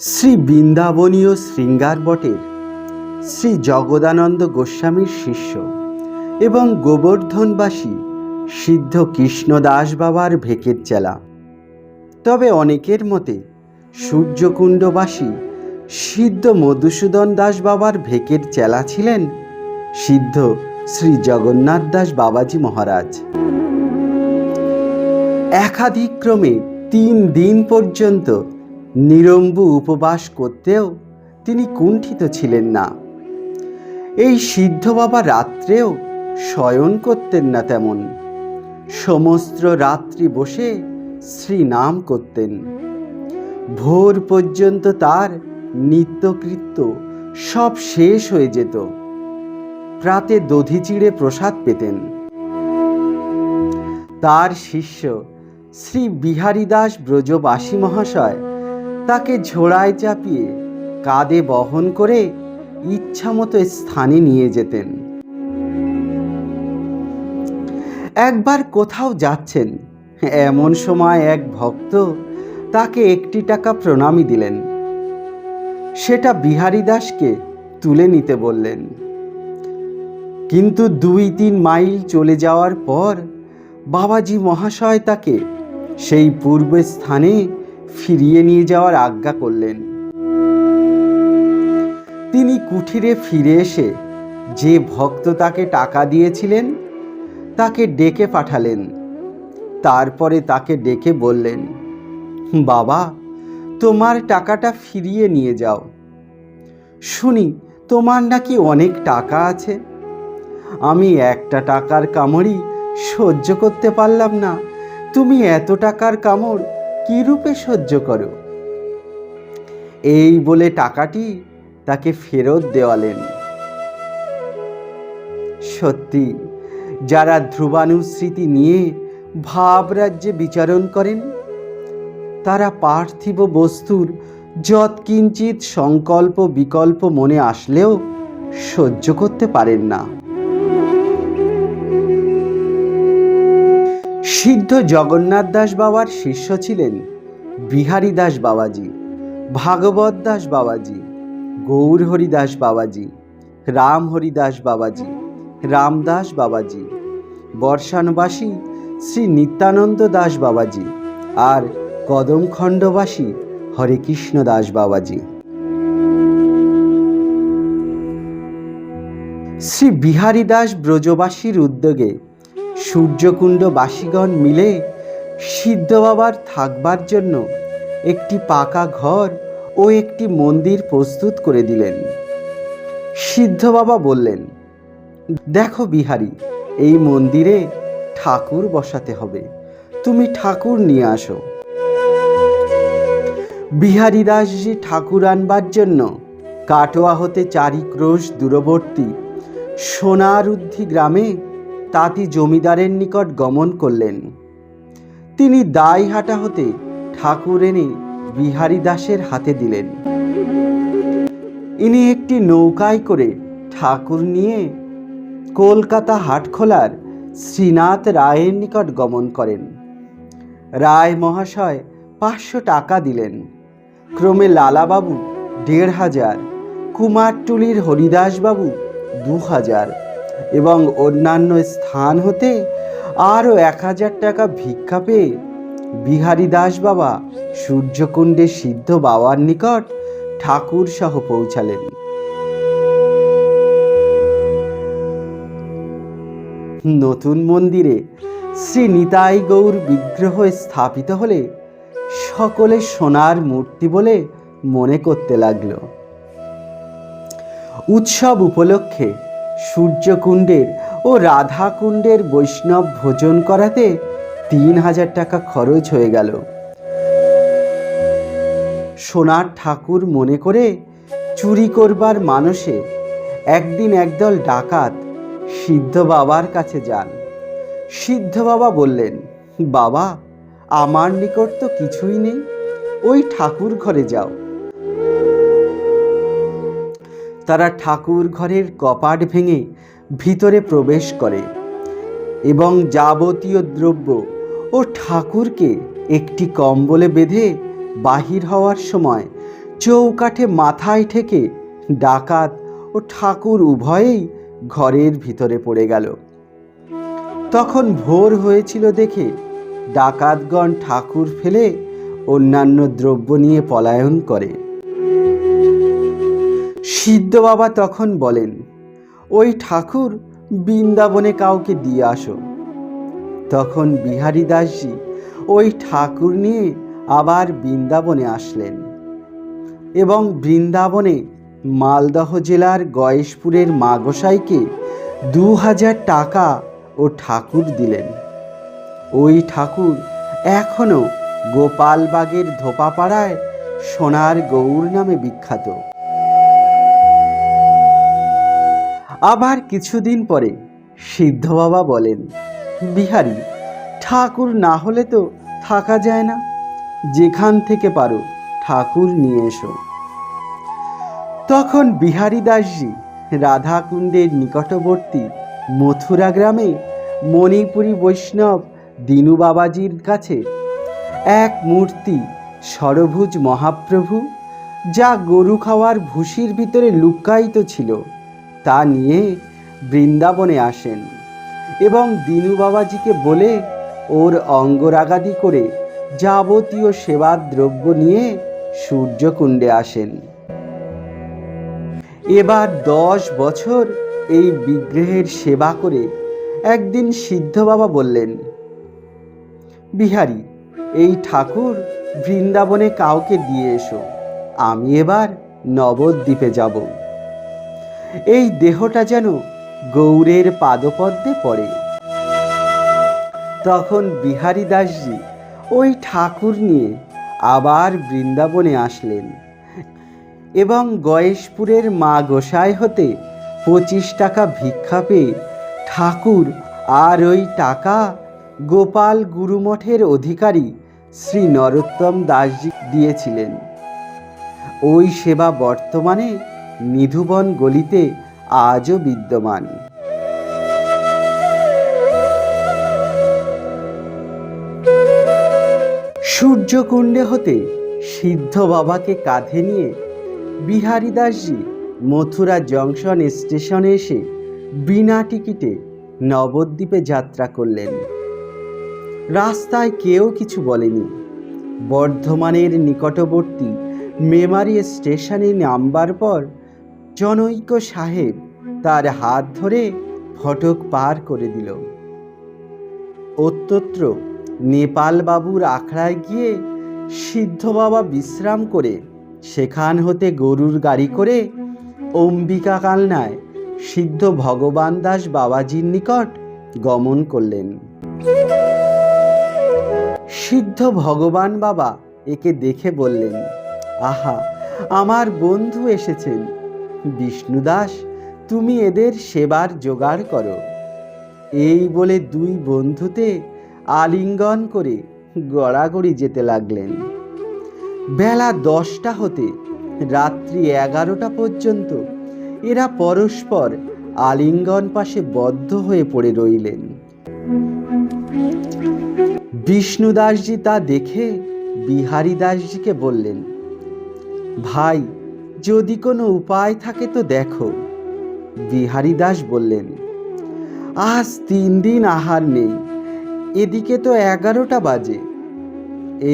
শ্রী বৃন্দাবনীয় শৃঙ্গার বটের শ্রী জগদানন্দ গোস্বামীর শিষ্য এবং গোবর্ধনবাসী সিদ্ধ কৃষ্ণদাস বাবার ভেকের চেলা। তবে অনেকের মতে সূর্যকুণ্ডবাসী সিদ্ধ মধুসূদন দাস বাবার ভেকের চেলা ছিলেন সিদ্ধ শ্রী জগন্নাথ দাস বাবাজি মহারাজ। একাধিক্রমে তিন দিন পর্যন্ত নিরম্বু উপবাস করতেও তিনি কুণ্ঠিত ছিলেন না। এই সিদ্ধ বাবা রাত্রেও শয়ন করতেন না তেমন। সমস্ত রাত্রি বসে শ্রীনাম করতেন। ভোর পর্যন্ত তার নিত্যকৃত্য সব শেষ হয়ে যেত। প্রাতে দধি চিড়ে প্রসাদ পেতেন। তার শিষ্য শ্রী বিহারী দাস ব্রজবাসী মহাশয় তাকে ঝোড়ায় চাপিয়ে কাঁধে বহন করে ইচ্ছামতো স্থানে নিয়ে যেতেন। একবার কোথাও যাচ্ছেন, এমন সময় এক ভক্ত তাকে একটি টাকা প্রণামী দিলেন। সেটা বিহারী দাসকে তুলে নিতে বললেন। কিন্তু দুই তিন মাইল চলে যাওয়ার পর বাবাজি মহাশয় তাকে সেই পূর্ব স্থানে ফিরিয়ে নিয়ে যাওয়ার আজ্ঞা করলেন। তিনি কুঠিরে ফিরে এসে যে ভক্ত তাকে টাকা দিয়েছিলেন, তাকে ডেকে পাঠালেন। তারপরে তাকে ডেকে বললেন, বাবা, তোমার টাকাটা ফিরিয়ে নিয়ে যাও। শুনি, তোমার নাকি অনেক টাকা আছে। আমি একটা টাকার কামড়ই সহ্য করতে পারলাম না। তুমি এত টাকার কামড় কী রূপে সহ্য করো? এই বলে টাকাটি তাকে ফেরত দেওয়ালেন। সত্যি, যারা ধ্রুবানুস্মৃতি নিয়ে ভাবরাজ্যে বিচারণ করেন, তারা পার্থিব বস্তুর যৎকিঞ্চিত সংকল্প বিকল্প মনে আসলেও সহ্য করতে পারেন না। সিদ্ধ জগন্নাথ দাস বাবার শিষ্য ছিলেন বিহারী দাস বাবাজি, ভাগবত দাস বাবাজি গৌর হরিদাস বাবাজি রাম হরিদাস বাবাজি, রামদাস বাবাজি, বর্ষানবাসী শ্রী নিত্যানন্দ দাস বাবাজি আর কদমখণ্ডবাসী হরে কৃষ্ণ দাস বাবাজি। শ্রী বিহারী দাস ব্রজবাসীর উদ্যোগে সূর্যকুণ্ড বাসীগণ মিলে সিদ্ধ বাবার থাকবার জন্য একটি পাকা ঘর ও একটি মন্দির প্রস্তুত করে দিলেন। সিদ্ধ বাবা বললেন, দেখো বিহারী, এই মন্দিরে ঠাকুর বসাতে হবে। তুমি ঠাকুর নিয়ে আসো। বিহারী দাসজি ঠাকুর আনবার জন্য কাটোয়া হতে চারি ক্রোশ দূরবর্তী সোনারুদ্ধি গ্রামে তাঁতি জমিদারের নিকট গমন করলেন। তিনি দাইহাটা হতে ঠাকুর এনে বিহারী দাসের হাতে দিলেন। ইনি একটি নৌকায় করে ঠাকুর নিয়ে কলকাতা হাটখোলার শ্রীনাথ রায়ের নিকট গমন করেন। রায় মহাশয় পাঁচশো টাকা দিলেন। ক্রমে লালাবাবু দেড় হাজার, কুমারটুলির হরিদাসবাবু দু হাজার। এবং অন্যান্য স্থান হতে আরও এক হাজার টাকা ভিক্ষা পেয়ে বিহারী দাস বাবা সূর্যকুণ্ডে সিদ্ধ বাবার নিকট ঠাকুর সহ পৌঁছালেন। নতুন মন্দিরে শ্রী নিতাই গৌর বিগ্রহ স্থাপিত হলে সকলে সোনার মূর্তি বলে মনে করতে লাগল। উৎসব উপলক্ষে সূর্যকুণ্ডের ও রাধাকুণ্ডের বৈষ্ণব ভোজন করাতে তিন হাজার টাকা খরচ হয়ে গেল। সোনার ঠাকুর মনে করে চুরি করবার মানসে একদিন একদল ডাকাত সিদ্ধ বাবার কাছে যান। সিদ্ধ বাবা বললেন, বাবা, আমার নিকট তো কিছুই নেই। ওই ঠাকুর ঘরে যাও। তারা ঠাকুর ঘরের কপাট ভেঙে ভিতরে প্রবেশ করে এবং যাবতীয় দ্রব্য ও ঠাকুরকে একটি কম্বলে বেঁধে বাহির হওয়ার সময় চৌকাঠে মাথায় ঠেকে ডাকাত ও ঠাকুর উভয়েই ঘরের ভিতরে পড়ে গেল। তখন ভোর হয়েছিল দেখে ডাকাতগণ ঠাকুর ফেলে অন্যান্য দ্রব্য নিয়ে পলায়ন করে। সিদ্ধ বাবা তখন বলেন, ওই ঠাকুর বৃন্দাবনে কাউকে দিয়ে আসো। তখন বিহারী দাসজি ওই ঠাকুর নিয়ে আবার বৃন্দাবনে আসলেন এবং বৃন্দাবনে মালদহ জেলার গয়েশপুরের মাগসাইকে দু হাজার টাকা ও ঠাকুর দিলেন। ওই ঠাকুর এখনও গোপালবাগের ধোপাপাড়ায় সোনার গৌর নামে বিখ্যাত। আবার কিছুদিন পরে সিদ্ধ বাবা বলেন, বিহারী, ঠাকুর না হলে তো থাকা যায় না। যেখান থেকে পারো ঠাকুর নিয়ে এসো। তখন বিহারী দাসজি রাধাকুণ্ডের নিকটবর্তী মথুরা গ্রামে মণিপুরী বৈষ্ণব দিনু বাবাজির কাছে এক মূর্তি সরভুজ মহাপ্রভু, যা গরু খাওয়ার ভুসির ভিতরে লুকায়িত ছিল। তা নিয়ে বৃন্দাবনে আসেন এবং দিনু বাবাজিকে বলে ওর অঙ্গরাগাদি করে যাবতীয় সেবার দ্রব্য নিয়ে সূর্যকুণ্ডে আসেন। এবার দশ বছর এই বিগ্রহের সেবা করে একদিন সিদ্ধ বাবা বললেন, বিহারী, এই ঠাকুর বৃন্দাবনে কাউকে দিয়ে এসো, আমি এবার নবদ্বীপে যাব। এই দেহটা যেন গৌরের পাদপদ্মে পড়ে। তখন বিহারী দাসজি ওই ঠাকুর নিয়ে আবার বৃন্দাবনে আসলেন এবং গয়েশপুরের মা গোসাই হতে পঁচিশ টাকা ভিক্ষা পেয়ে ঠাকুর আর ওই টাকা গোপাল গুরুমঠের অধিকারী শ্রী নরোত্তম দাসজি দিয়েছিলেন। ওই সেবা বর্তমানে নিধুবন গলিতে আজও বিদ্যমান। সূর্যকুণ্ডে হতে সিদ্ধ বাবাকে কাঁধে নিয়ে বিহারী দাসজি মথুরা জংশন স্টেশনে এসে বিনা টিকিটে নবদ্বীপে যাত্রা করলেন। রাস্তায় কেউ কিছু বলেনি। বর্ধমানের নিকটবর্তী মেমারি স্টেশনে নামবার পর জনৈক সাহেব তার হাত ধরে ফটক পার করে দিল। অত্যত্র নেপাল বাবুর আখড়ায় গিয়ে সিদ্ধ বাবা বিশ্রাম করে সেখান হতে গরুর গাড়ি করে অম্বিকা কালনায় সিদ্ধ ভগবান দাস বাবাজির নিকট গমন করলেন। সিদ্ধ ভগবান বাবা একে দেখে বললেন, আহা, আমার বন্ধু এসেছেন। বিষ্ণুদাস তুমি এদের সেবার জোগাড় করো। এই বলে দুই বন্ধুতে আলিঙ্গন করে গড়াগড়ি যেতে লাগলেন। বেলা দশটা হতে, রাত্রি এগারোটা পর্যন্ত এরা পরস্পর আলিঙ্গন পাশে বদ্ধ হয়ে পড়ে রইলেন। বিষ্ণুদাসজি তা দেখে বিহারী দাসজিকে বললেন, ভাই যদি কোনো উপায় থাকে তো দেখো। বিহারী দাস বললেন, আজ তিন দিন আহার নেই, এদিকে তো এগারোটা বাজে।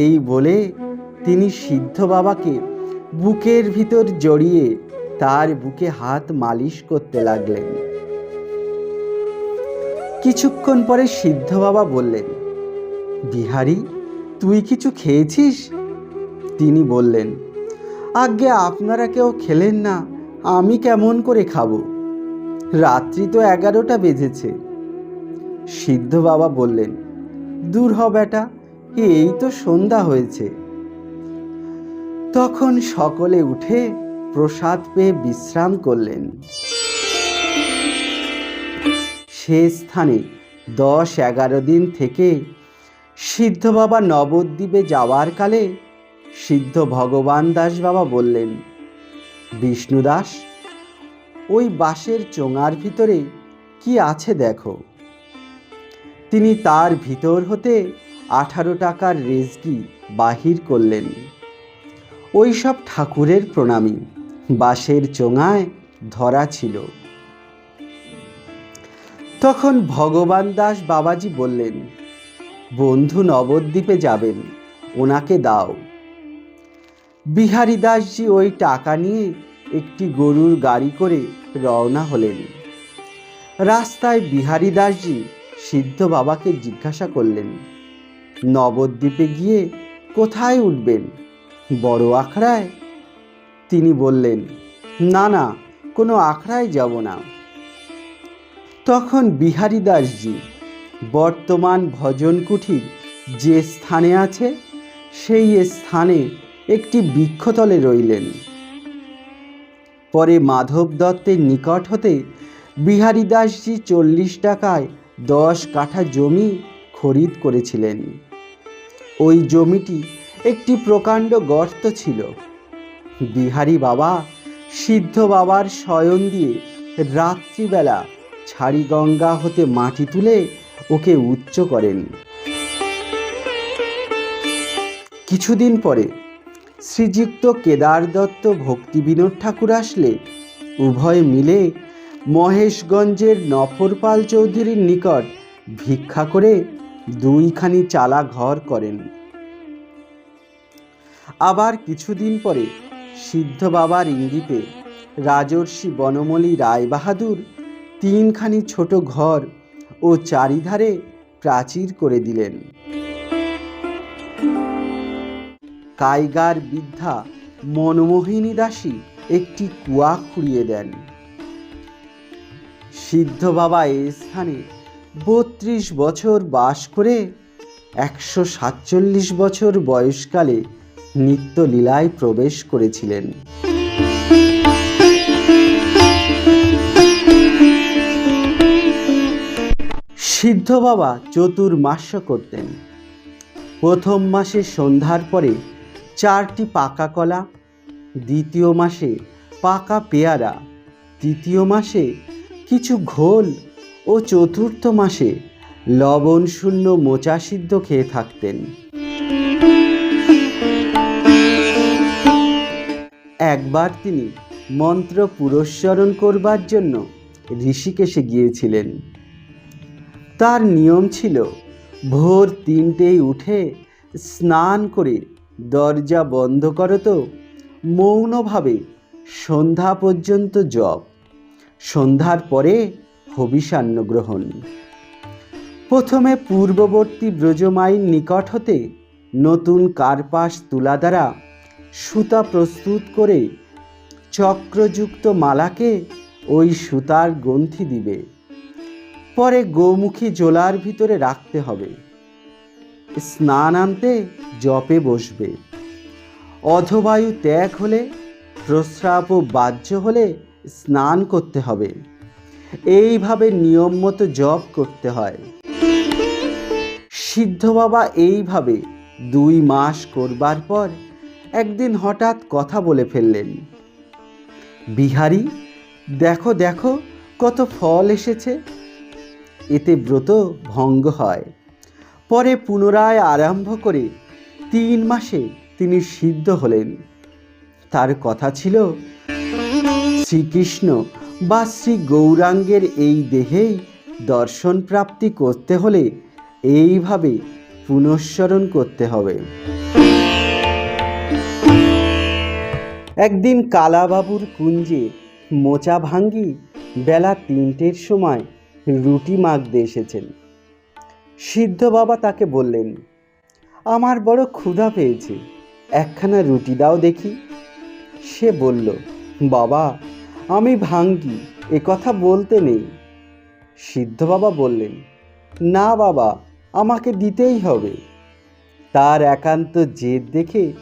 এই বলে তিনি সিদ্ধ বাবাকে বুকের ভিতর জড়িয়ে তার বুকে হাত মালিশ করতে লাগলেন। কিছুক্ষণ পরে সিদ্ধ বাবা বললেন, বিহারি, তুই কিছু খেয়েছিস? তিনি বললেন আজ্ঞে, আপনারা কেউ খেলেন না, আমি কেমন করে খাব? রাত্রি তো এগারোটা বেজেছে। সিদ্ধ বাবা বললেন, দূর হ বেটা, এই তো সন্ধ্যা হয়েছে। তখন সকলে উঠে প্রসাদ পেয়ে বিশ্রাম করলেন। সে স্থানে দশ এগারো দিন থেকে সিদ্ধ বাবা নবদ্বীপে যাওয়ার কালে সিদ্ধ ভগবান দাস বাবা বললেন বিষ্ণুদাস ওই বাঁশের চোঙার ভিতরে কি আছে দেখো? তিনি তার ভিতর হতে আঠারো টাকার রেজকি বাহির করলেন। ওই সব ঠাকুরের প্রণামী বাঁশের চোঙায় ধরা ছিল। তখন ভগবান দাস বাবাজি বললেন, বন্ধু নবদ্বীপে যাবেন, ওনাকে দাও। বিহারী দাসজি ওই টাকা নিয়ে একটি গরুর গাড়ি করে রওনা হলেন। রাস্তায় বিহারী দাসজি সিদ্ধ বাবাকে জিজ্ঞাসা করলেন, নবদ্বীপে গিয়ে কোথায় উঠবেন? বড় আখড়ায় তিনি বললেন, না না, কোনো আখড়ায় যাব না। তখন বিহারী দাসজি, বর্তমান ভজন কুঠির যে স্থানে আছে, সেই স্থানে একটি বৃক্ষতলে রইলেন। পরে মাধব দত্তের নিকট হতে বিহারী দাসজি চল্লিশ টাকায় দশ কাঠা জমি খরিদ করেছিলেন। ওই জমিটি একটি প্রকাণ্ড গর্ত ছিল। বিহারী বাবা সিদ্ধ বাবার শয়ন দিয়ে রাত্রিবেলা ছাড়িগঙ্গা হতে মাটি তুলে ওকে উচ্চ করেন। কিছুদিন পরে শ্রীযুক্ত কেদার দত্ত ভক্তি বিনোদ ঠাকুর আসলে, উভয় মিলে মহেশগঞ্জের নফরপাল চৌধুরীর নিকট ভিক্ষা করে দুইখানি চালা ঘর করেন। আবার কিছুদিন পরে সিদ্ধ বাবার ইঙ্গিতে রাজর্ষি বনমলী রায়বাহাদুর তিনখানি ছোট ঘর ও চারিধারে প্রাচীর করে দিলেন। কাইগার বৃদ্ধা মনমোহিনী দাসী একটি কুয়া খুঁড়িয়ে দেন। সিদ্ধ বাবা এই স্থানে বত্রিশ বছর বাস করে একশো সাতচল্লিশ বছর বয়সকালে নিত্য লীলায় প্রবেশ করেছিলেন। সিদ্ধ বাবা চতুর্মাস্য করতেন। প্রথম মাসে সন্ধ্যার পরে চারটি পাকা কলা, দ্বিতীয় মাসে পাকা পেয়ারা, তৃতীয় মাসে কিছু ঘোল ও চতুর্থ মাসে লবণ শূন্য মোচা সিদ্ধ খেয়ে থাকতেন। একবার তিনি মন্ত্র পুরস্মরণ করবার জন্য ঋষিকেশে গিয়েছিলেন। তার নিয়ম ছিল ভোর তিনটেই উঠে স্নান করে দরজা বন্ধ করো তো। মৌনভাবে সন্ধ্যা পর্যন্ত জপ। সন্ধ্যার পরে হবিষান্ন গ্রহণ। প্রথমে পূর্ববর্তী ব্রজমাইন নিকট হতে নতুন কার্পাস তুলা দ্বারা সুতা প্রস্তুত করে চক্রযুক্ত মালাকে ওই সুতার গ্রন্থি দিবে। পরে গোমুখী জোলার ভিতরে রাখতে হবে। স্নান আনতে জপে বসবে। অধবায়ু ত্যাগ হলে, প্রস্রাব ও বাহ্য হলে স্নান করতে হবে। এইভাবে নিয়ম মতো জপ করতে হয়। সিদ্ধ বাবা এইভাবে দুই মাস করবার পর একদিন হঠাৎ কথা বলে ফেললেন। বিহারি, দেখো দেখো, কত ফল এসেছে। এতে ব্রত ভঙ্গ হয়। পরে পুনরায় আরম্ভ করে তিন মাসে তিনি সিদ্ধ হলেন। তার কথা ছিল, শ্রীকৃষ্ণ বা শ্রী গৌরাঙ্গের এই দেহেই দর্শন প্রাপ্তি করতে হলে এইভাবে পুনঃস্মরণ করতে হবে। একদিন কালাবাবুর কুঞ্জে মোচা ভাঙ্গি বেলা তিনটের সময় রুটি মাগতে এসেছেন। সিদ্ধ বাবা তাকে বললেন, আমার বড় ক্ষুধা পেয়েছে, একখানা রুটি দাও দেখি। সে বলল, বাবা, আমি ভাঙ্গি, এ কথা বলতে নেই। সিদ্ধ বাবা বললেন, না বাবা, আমাকে দিতেই হবে। তার একান্ত জেদ দেখে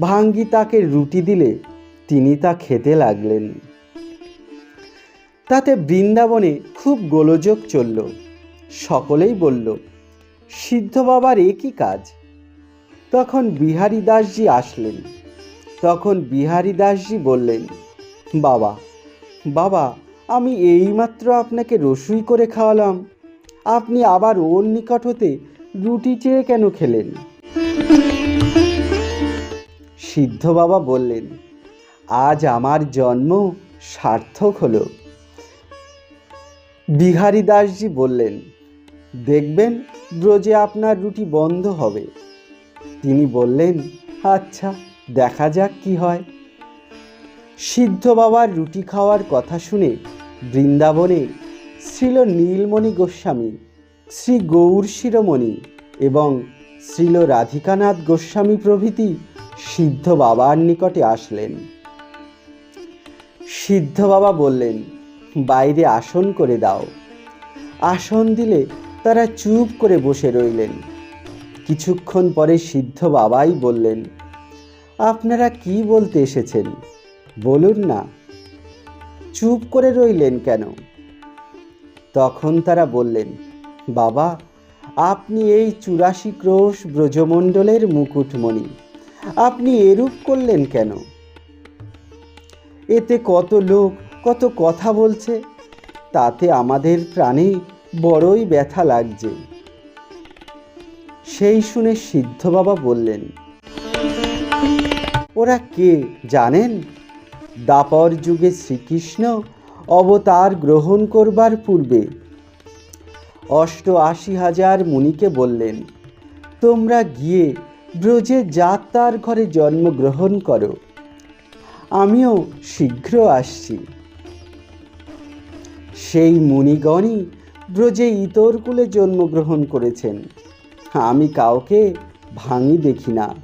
ভাঙ্গি তাকে রুটি দিলে, তিনি তা খেতে লাগলেন। তাতে বৃন্দাবনে খুব গোলযোগ চলল। সকলেই বলল সিদ্ধ বাবার এ কি কাজ। তখন বিহারী দাসজি আসলেন। তখন বিহারী দাসজি বললেন, বাবা বাবা, আমি এইমাত্র আপনাকে রসুই করে খাওয়ালাম। আপনি আবার ওর নিকট হতে রুটি চেয়ে কেন খেলেন? সিদ্ধ বাবা বললেন, আজ আমার জন্ম সার্থক হল। বিহারী দাসজি বললেন, দেখবেন ব্রজে আপনার রুটি বন্ধ হবে। তিনি বললেন আচ্ছা দেখা যাক কি হয়। সিদ্ধ বাবার রুটি খাওয়ার কথা শুনে বৃন্দাবনে শ্রীল নীলমণি গোস্বামী, শ্রী গৌর শিরোমণি এবং শ্রীল রাধিকানাথ গোস্বামী প্রভৃতি সিদ্ধ বাবার নিকটে আসলেন। সিদ্ধ বাবা বললেন, বাইরে আসন করে দাও। আসন দিলে তারা চুপ করে বসে রইলেন। কিছুক্ষণ পরে সিদ্ধ বাবাই বললেন, আপনারা কি বলতে এসেছেন? বলুন না। চুপ করে রইলেন কেন? তখন তারা বললেন, বাবা, আপনি এই চুরাশি ক্রোশ ব্রজমণ্ডলের মুকুটমণি। আপনি এরূপ করলেন কেন? এতে কত লোক কত কথা বলছে, তাতে আমাদের প্রাণে বড়ই ব্যথা লাগছে। সেই শুনে সিদ্ধ বাবা বললেন, ওরা কে জানেন? দাপর যুগে শ্রীকৃষ্ণ অবতার গ্রহণ করবার পূর্বে অষ্ট আশি হাজার মুনিকে বললেন, তোমরা গিয়ে ব্রজে যাত্রার ঘরে জন্মগ্রহণ করো। আমিও শীঘ্র আসছি। সেই মুনিগণই ব্রজে ইতর কুলে জন্মগ্রহণ করেছেন, আমি কাউকে ভাঙি দেখি না।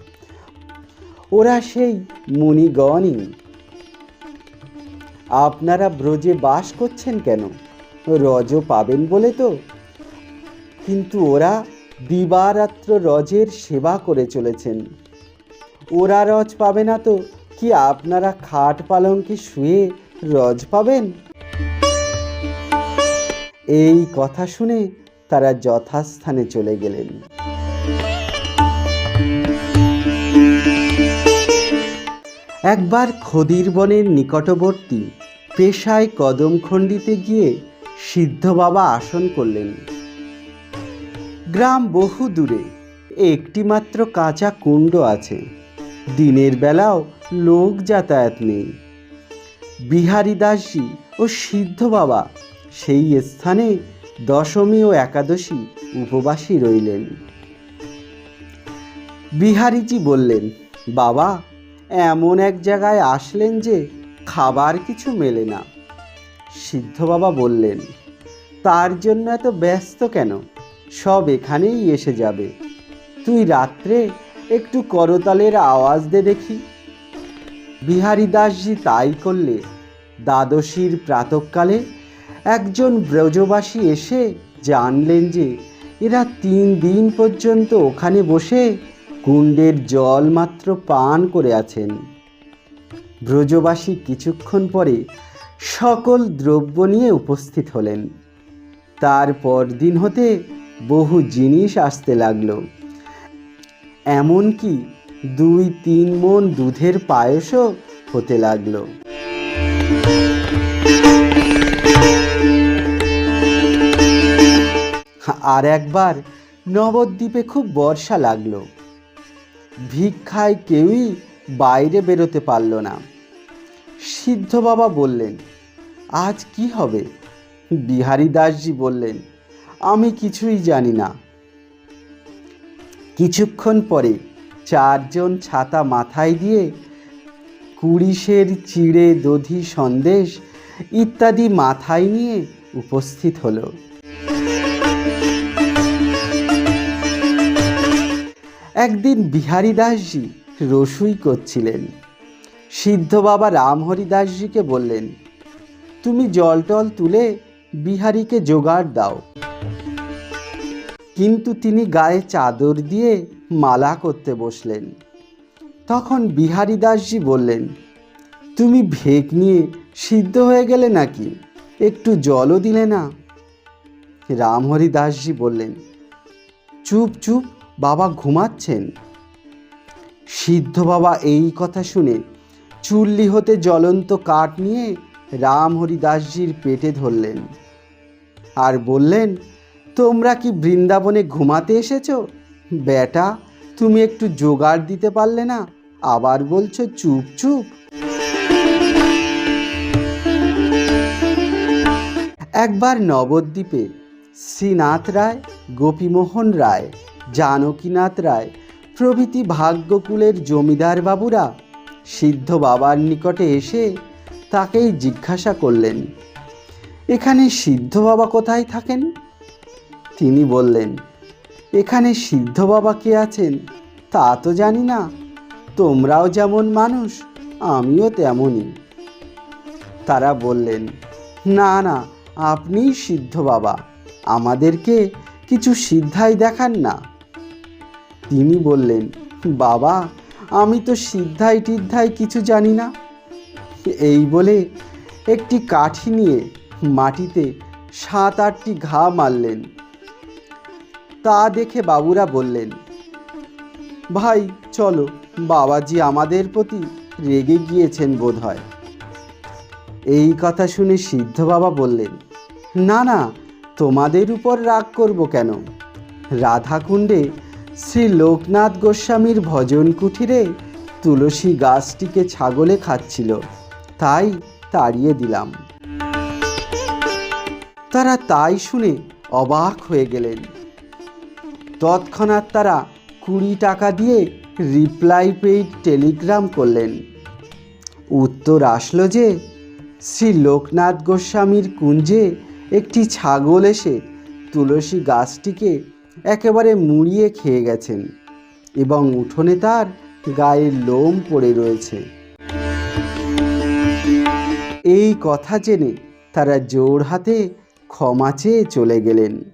ওরা সেই মুনিগণই। আপনারা ব্রজে বাস করছেন কেন? রজ পাবেন বলে তো। কিন্তু ওরা দিবারাত্র রজের সেবা করে চলেছেন। ওরা রজ পাবে না তো, কি আপনারা খাট পালঙ্কে শুয়ে রজ পাবেন? এই কথা শুনে তারা যথাস্থানে চলে গেলেন। একবার খদির বনের নিকটবর্তী পেশায় কদমখণ্ডিতে গিয়ে সিদ্ধ বাবা আসন করলেন। গ্রাম বহু দূরে একটিমাত্র কাঁচা কুণ্ড আছে। দিনের বেলাও লোক যাতায়াত নেই। বিহারী দাসজি ও সিদ্ধ বাবা সেই স্থানে দশমী ও একাদশী উপবাসী রইলেন। বিহারীজি বললেন, বাবা, এমন এক জায়গায় আসলেন যে খাবার কিছু মেলে না। সিদ্ধ বাবা বললেন, তার জন্য এত ব্যস্ত কেন? সব এখানেই এসে যাবে। তুই রাত্রে একটু করতালের আওয়াজ দে দেখি। বিহারী দাসজি তাই করলে। দ্বাদশীর প্রাতকালে একজন ব্রজবাসী এসে জানলেন যে এরা তিন দিন পর্যন্ত ওখানে বসে কুণ্ডের জল মাত্র পান করে আছেন। ব্রজবাসী কিছুক্ষণ পরে সকল দ্রব্য নিয়ে উপস্থিত হলেন। তারপর দিন হতে বহু জিনিস আসতে লাগল। এমনকি দুই তিন মন দুধের পায়েসও হতে লাগল। আর একবার নবদ্বীপে খুব বর্ষা লাগল। ভিক্ষায় কেউই বাইরে বেরোতে পারল না। সিদ্ধ বাবা বললেন, আজ কি হবে? বিহারী দাসজি বললেন, আমি কিছুই জানি না। কিছুক্ষণ পরে চারজন ছাতা মাথায় দিয়ে কুড়িশের চিড়ে দধি সন্দেশ ইত্যাদি মাথায় নিয়ে উপস্থিত হলো। একদিন বিহারী দাসজি রসুই করছিলেন। সিদ্ধ বাবা রামহরি দাসজিকে বললেন, তুমি জল টল তুলে বিহারীকে জোগাড় দাও। কিন্তু তিনি গায়ে চাদর দিয়ে মালা করতে বসলেন। তখন বিহারী দাসজি বললেন, তুমি ভেক নিয়ে সিদ্ধ হয়ে গেলে নাকি একটু জলও দিলে না? রামহরি দাসজি বললেন, চুপ চুপ বাবা ঘুমাচ্ছেন? সিদ্ধ বাবা এই কথা শুনে চুল্লি হতে জ্বলন্ত কাঠ নিয়ে রামহরি দাসজির পেটে ধরলেন। আর বললেন, তোমরা কি বৃন্দাবনে ঘুমাতে এসেছ? বেটা, তুমি একটু জোগাড় দিতে পারলে না? আবার বলছো চুপ চুপ? একবার নবদ্বীপে শ্রীনাথ রায়, গোপীমোহন রায় জানকীনাথ রায়, প্রভৃতি ভাগ্যকুলের জমিদার বাবুরা, সিদ্ধ বাবার নিকটে এসে তাকেই জিজ্ঞাসা করলেন, এখানে সিদ্ধ বাবা কোথায় থাকেন? তিনি বললেন, এখানে সিদ্ধ বাবা কে আছেন তা তো জানি না, তোমরাও যেমন মানুষ, আমিও তেমনই। তারা বললেন, না না, আপনিই সিদ্ধ বাবা, আমাদেরকে কিছু সিদ্ধাই দেখান না। তিনি বললেন, বাবা, আমি তো সিদ্ধাই টিদ্ধাই কিছু জানি না। এই বলে একটি কাঠি নিয়ে মাটিতে সাত আটটি ঘা মারলেন। তা দেখে বাবুরা বললেন, ভাই, চলো, বাবাজি আমাদের প্রতি রেগে গিয়েছেন বোধহয়। এই কথা শুনে সিদ্ধ বাবা বললেন, না না, তোমাদের উপর রাগ করব কেন? রাধাকুণ্ডে শ্রী লোকনাথ গোস্বামীর ভজন কুঠিরে তুলসী গাছটিকে ছাগলে খাচ্ছিল। তাই তাড়িয়ে দিলাম। তারা তাই শুনে অবাক হয়ে গেলেন। তৎক্ষণাৎ তারা কুড়ি টাকা দিয়ে রিপ্লাই পেইড টেলিগ্রাম করলেন। উত্তর আসলো যে শ্রী লোকনাথ গোস্বামীর কুঞ্জে একটি ছাগল এসে তুলসী গাছটিকে একেবারে মুড়িয়ে খেয়ে গেছেন এবং উঠোনে তার গায়ের লোম পড়ে রয়েছে। এই কথা জেনে তারা জোর হাতে ক্ষমা চেয়ে চলে গেলেন।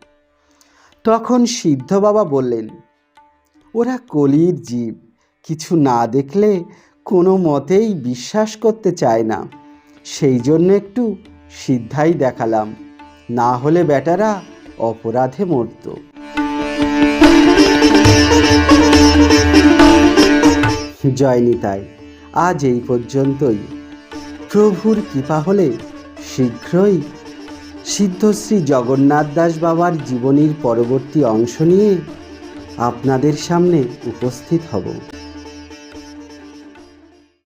তখন সিদ্ধ বাবা বললেন, ওরা কলির জীব, কিছু না দেখলে কোনো মতেই বিশ্বাস করতে চায় না। সেই জন্য একটু সিদ্ধাই দেখালাম, না হলে বেটারা অপরাধে মরত। জয় নিতাই আজ এই পর্যন্তই। প্রভুর কৃপা হলে শীঘ্রই সিদ্ধশ্রী জগন্নাথ দাস বাবার জীবনীর পরবর্তী অংশ নিয়ে আপনাদের সামনে উপস্থিত হব।